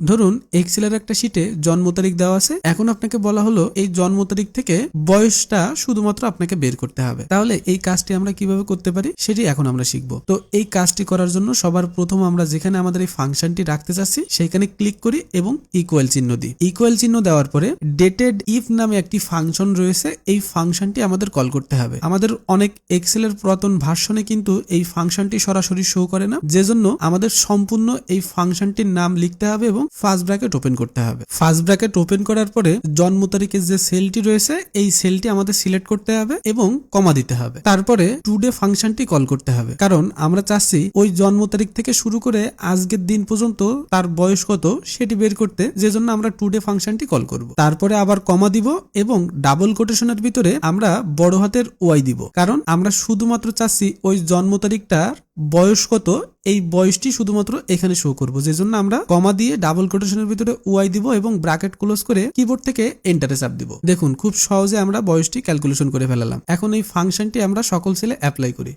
ধরুন এক্সেলের একটা শিটে জন্ম তারিখ দেওয়া আছে। এখন আপনাকে বলা হলো, এই জন্ম তারিখ থেকে বয়সটা শুধুমাত্র আপনাকে বের করতে হবে। তাহলে এই কাজটি আমরা কীভাবে করতে পারি? সেটি এখন আমরা শিখব। তো এই কাজটি করার জন্য সবার প্রথম আমরা যেখানে আমাদের এই ফাংশনটি রাখতে চাচ্ছি সেখানে ক্লিক করি এবং ইকুয়াল চিহ্ন দিই। ইকুয়াল চিহ্ন দেওয়ার পরে ডেটেড ইফ নামে একটি ফাংশন রয়েছে, এই ফাংশনটি আমাদের কল করতে হবে। আমাদের অনেক এক্সেলের পুরাতন ভার্সনে কিন্তু এই ফাংশনটি সরাসরি শো করে না। যে জন্য আমাদের সম্পূর্ণ এই ফাংশনটির নাম লিখতে হবে এবং ফার্স্ট ব্র্যাকেট ওপেন করতে হবে। ফার্স্ট ব্র্যাকেট ওপেন করার পরে জন্ম তারিখের যে সেলটি রয়েছে, এই সেলটি আমাদের সিলেক্ট করতে হবে এবং কমা দিতে হবে। তারপরে টুডে ফাংশনটি কল করতে হবে। কারণ আমরা চাচ্ছি ওই জন্ম তারিখ থেকে শুরু করে আজকের দিন পর্যন্ত তার বয়স কত সেটি বের করতে যে জন্য আমরা টুডে ফাংশনটি কল করব। তারপরে আবার কমা দিব এবং ডাবল কোটেশনের ভিতরে আমরা বড় হাতের ওয়াই দিব। কারণ আমরা শুধুমাত্র চাচ্ছি ওই জন্ম তারিখটার বয়স কত? এই বয়সটি শুধুমাত্র এখানে শো করব। যে জন্য আমরা কমা দিয়ে ডাবল কোটেশনের ভিতরে ওয়াই দিব এবং ব্রাকেট ক্লোজ করে কিবোর্ড থেকে এন্টারে চাপ দিব। দেখুন, খুব সহজে আমরা বয়সটি ক্যালকুলেশন করে ফেলালাম। এখন এই ফাংশনটি আমরা সকল ছেলে অ্যাপ্লাই করি।